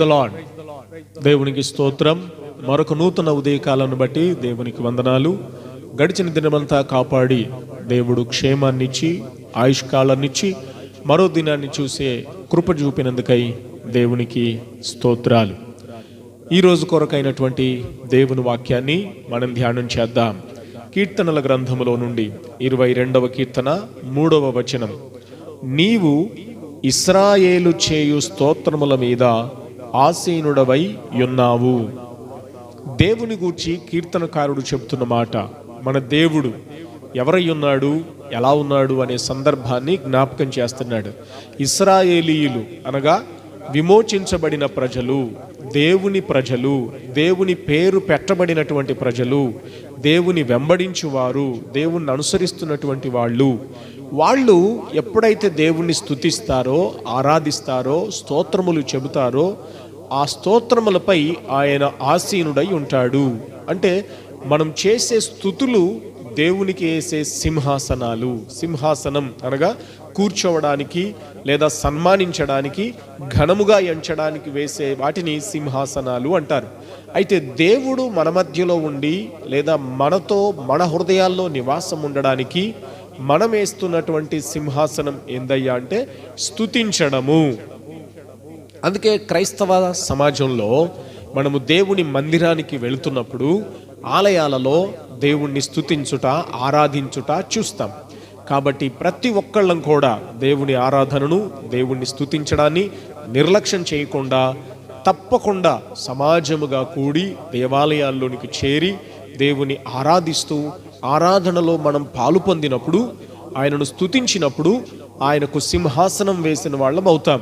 The lord దేవునికి స్తోత్రం. మరొక నూతన ఉదయకాలను బట్టి దేవునికి వందనాలు. గడిచిన దినమంతా కాపాడి దేవుడు క్షేమాన్నిచ్చి ఆయుష్కాలాన్నిచ్చి మరో దినాన్ని చూసే కృప చూపినందుకై దేవునికి స్తోత్రాలు. ఈ రోజు కొరకైనటువంటి దేవుని వాక్యాన్ని మనం ధ్యానం చేద్దాం. కీర్తనల గ్రంథములో నుండి ఇరవై రెండవ కీర్తన మూడవ వచనం. నీవు ఇస్రాయేలు చేయు స్తోత్రముల మీద ఆసీనుడవై ఉన్నావు. దేవుని గూర్చి కీర్తనకారుడు చెబుతున్న మాట మన దేవుడు ఎవరై ఉన్నాడు ఎలా ఉన్నాడు అనే సందర్భాన్ని జ్ఞాపకం చేస్తున్నాడు. ఇస్రాయేలీయులు అనగా విమోచించబడిన ప్రజలు దేవుని ప్రజలు దేవుని పేరు పెట్టబడినటువంటి ప్రజలు దేవుని వెంబడించువారు దేవుణ్ణి అనుసరిస్తున్నటువంటి వాళ్ళు. వాళ్ళు ఎప్పుడైతే దేవుణ్ణి స్తుతిస్తారో ఆరాధిస్తారో స్తోత్రములు చెబుతారో ఆ స్తోత్రములపై ఆయన ఆసీనుడై ఉంటాడు. అంటే మనం చేసే స్థుతులు దేవునికి వేసే సింహాసనాలు. సింహాసనం అనగా కూర్చోవడానికి లేదా సన్మానించడానికి ఘనముగా ఎంచడానికి వేసే వాటిని సింహాసనాలు అంటారు. అయితే దేవుడు మన మధ్యలో ఉండి లేదా మనతో మన హృదయాల్లో నివాసం ఉండడానికి మనం వేస్తున్నటువంటి సింహాసనం ఏందయ్యా అంటే స్థుతించడము అందుకే క్రైస్తవ సమాజంలో మనము దేవుని మందిరానికి వెళుతున్నప్పుడు ఆలయాలలో దేవుణ్ణి స్థుతించుట ఆరాధించుట చూస్తాం. కాబట్టి ప్రతి ఒక్కళ్ళం కూడా దేవుని ఆరాధనను దేవుణ్ణి స్థుతించడాన్ని నిర్లక్ష్యం చేయకుండా తప్పకుండా సమాజముగా కూడి దేవాలయాల్లోనికి చేరి దేవుని ఆరాధిస్తూ ఆరాధనలో మనం పాలు పొందినప్పుడు ఆయనను స్తుతించినప్పుడు ఆయనకు సింహాసనం వేసిన వాళ్ళం అవుతాం.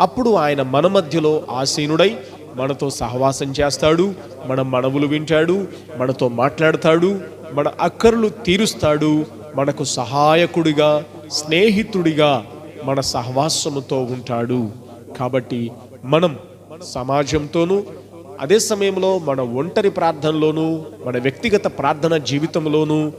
అప్పుడు ఆయన మన మధ్యలో ఆసీనుడై మనతో సహవాసం చేస్తాడు మన మనవులు వింటాడు మనతో మాట్లాడతాడు మన అక్కర్లు తీరుస్తాడు మనకు సహాయకుడిగా స్నేహితుడిగా మన సహవాసముతో ఉంటాడు. కాబట్టి మనం సమాజంతోనూ అదే సమయంలో మన ఒంటరి ప్రార్థనలోనూ మన వ్యక్తిగత ప్రార్థన జీవితంలోనూ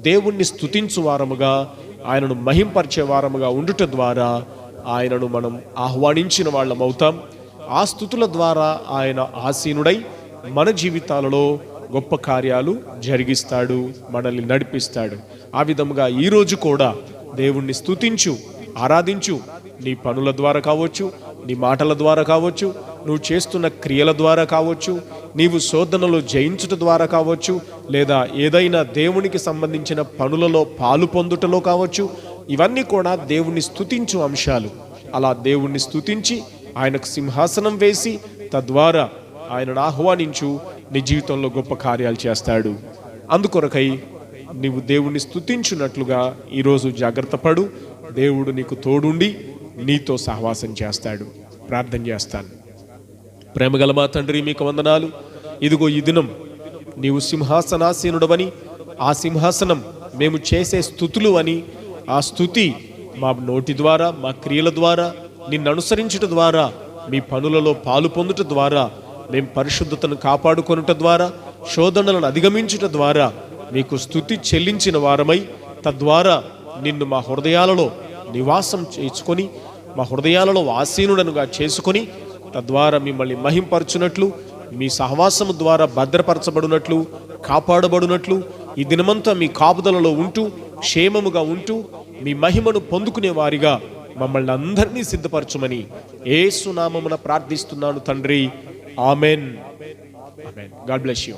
దేవుణ్ణి స్తుతించు వారముగా ఆయనను మహింపరిచే వారముగా ఉండుట ద్వారా ఆయనను మనం ఆహ్వానించిన వాళ్ళం అవుతాం. ఆ స్థుతుల ద్వారా ఆయన ఆసీనుడై మన జీవితాలలో గొప్ప కార్యాలు జరిగిస్తాడు మనల్ని నడిపిస్తాడు. ఆ విధముగా ఈరోజు కూడా దేవుణ్ణి స్థుతించు ఆరాధించు. నీ పనుల ద్వారా కావచ్చు నీ మాటల ద్వారా కావచ్చు నువ్వు చేస్తున్న క్రియల ద్వారా కావచ్చు నీవు శోధనలు జయించుట ద్వారా కావచ్చు లేదా ఏదైనా దేవునికి సంబంధించిన పనులలో పాలు పొందుటలో కావచ్చు ఇవన్నీ కూడా దేవుణ్ణి స్తుతించు అంశాలు. అలా దేవుణ్ణి స్థుతించి ఆయనకు సింహాసనం వేసి తద్వారా ఆయనను ఆహ్వానించు నీ జీవితంలో గొప్ప కార్యాలు చేస్తాడు. అందుకొరకై నీవు దేవుణ్ణి స్థుతించున్నట్లుగా ఈరోజు జాగ్రత్త పడు. దేవుడు నీకు తోడుండి నీతో సహవాసం చేస్తాడు. ప్రార్థన చేస్తాను. ప్రేమగల మా తండ్రి మీకు వందనాలు. ఇదిగో ఈ దినం నీవు సింహాసనాసీనుడవని ఆ సింహాసనం మేము చేసే స్థుతులు అని ఆ స్థుతి మా నోటి ద్వారా మా క్రియల ద్వారా నిన్ను అనుసరించుట ద్వారా మీ పనులలో పాలు పొందుట ద్వారా మేము పరిశుద్ధతను కాపాడుకొనుట ద్వారా శోధనలను అధిగమించుట ద్వారా మీకు స్థుతి చెల్లించిన వారమై తద్వారా నిన్ను మా హృదయాలలో నివాసం చేసుకొని మా హృదయాలలో ఆసీనుడనుగా చేసుకొని తద్వారా మిమ్మల్ని మహింపరచునట్లు మీ సహవాసము ద్వారా భద్రపరచబడినట్లు కాపాడబడినట్లు ఈ దినమంతా మీ కాపుదలలో ఉంటూ క్షేమముగా ఉంటూ మీ మహిమను పొందుకునే వారిగా మమ్మల్ని అందరినీ సిద్ధపరచమని ఏసునామమున ప్రార్థిస్తున్నాను తండ్రి. ఆమెన్. God bless you.